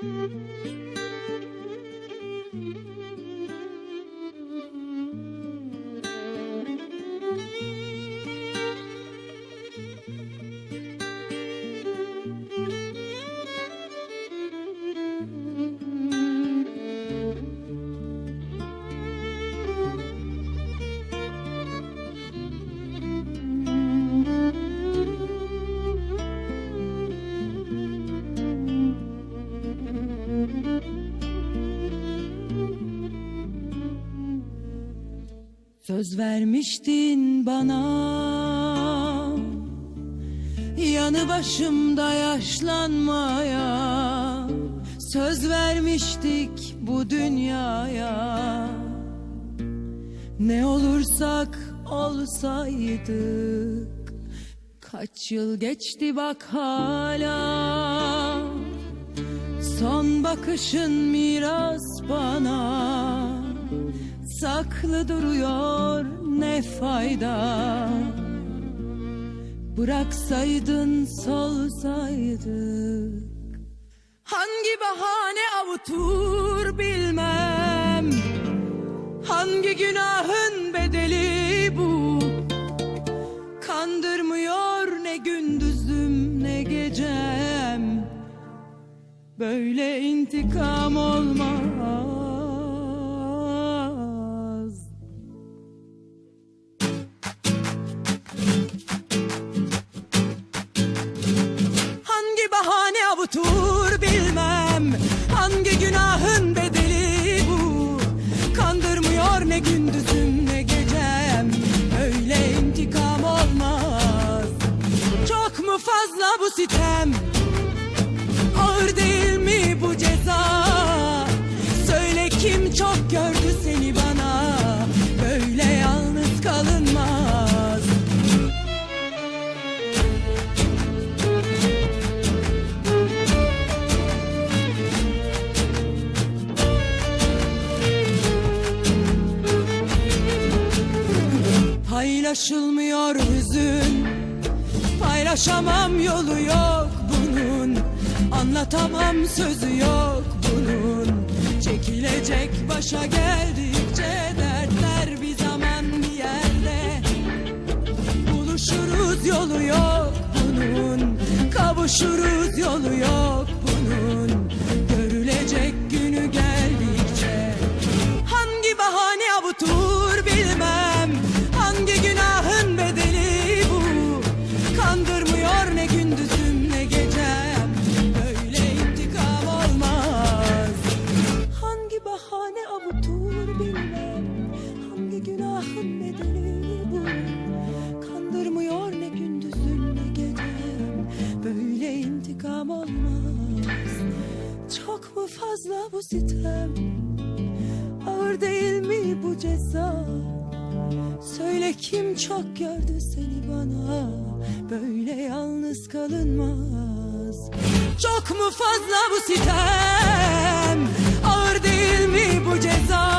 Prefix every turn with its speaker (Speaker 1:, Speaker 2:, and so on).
Speaker 1: Música Söz vermiştin bana. Yanı başımda yaşlanmaya. Söz vermiştik bu dünyaya. Ne olursak olsaydık. Kaç yıl geçti bak hala. Son bakışın miras bana Saklı duruyor ne fayda? Bıraksaydın solsaydık. Hangi bahane avutur bilmem. Hangi günahın bedeli bu? Kandırmıyor ne gündüzüm ne gecem. Böyle intikam olmaz avutur bilmem. Hangi günahın bedeli bu? Kandırmıyor ne gündüzüm ne gecem. Öyle intikam olmaz. Çok mu fazla bu sitem Paylaşılmıyor hüzün. Paylaşamam yolu yok bunun. Anlatamam sözü yok bunun. Çekilecek başa geldikçe dertler bir zaman bir yerde. Buluşuruz yolu yok bunun. Kavuşuruz yolu yok fazla bu sitem. Ağır değil mi bu ceza? Söyle kim çok gördü seni bana? Böyle yalnız kalınmaz. Çok mu fazla bu sitem? Ağır değil mi bu ceza